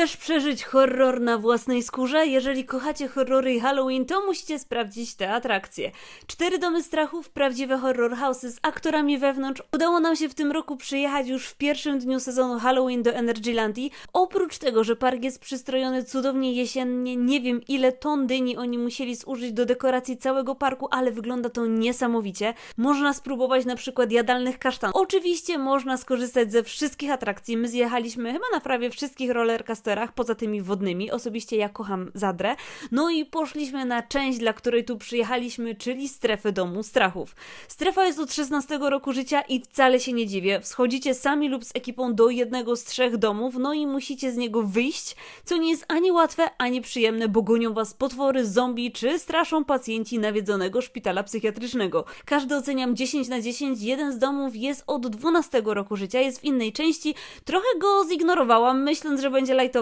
Chcesz przeżyć horror na własnej skórze? Jeżeli kochacie horrory i Halloween, to musicie sprawdzić te atrakcje. Cztery domy strachów, prawdziwe horror houses z aktorami wewnątrz. Udało nam się w tym roku przyjechać już w pierwszym dniu sezonu Halloween do Energylandii. Oprócz tego, że park jest przystrojony cudownie jesiennie, nie wiem ile ton dyni oni musieli zużyć do dekoracji całego parku, ale wygląda to niesamowicie. Można spróbować na przykład jadalnych kasztanów. Oczywiście można skorzystać ze wszystkich atrakcji. My zjechaliśmy chyba na prawie wszystkich rollercoasterach, poza tymi wodnymi. Osobiście ja kocham Zadrę. No i poszliśmy na część, dla której tu przyjechaliśmy, czyli strefę domu strachów. Strefa jest od 16 roku życia i wcale się nie dziwię. Wschodzicie sami lub z ekipą do jednego z trzech domów, no i musicie z niego wyjść, co nie jest ani łatwe, ani przyjemne, bo gonią was potwory, zombie czy straszą pacjenci nawiedzonego szpitala psychiatrycznego. Każdy oceniam 10 na 10. Jeden z domów jest od 12 roku życia, jest w innej części. Trochę go zignorowałam, myśląc, że będzie lightowy,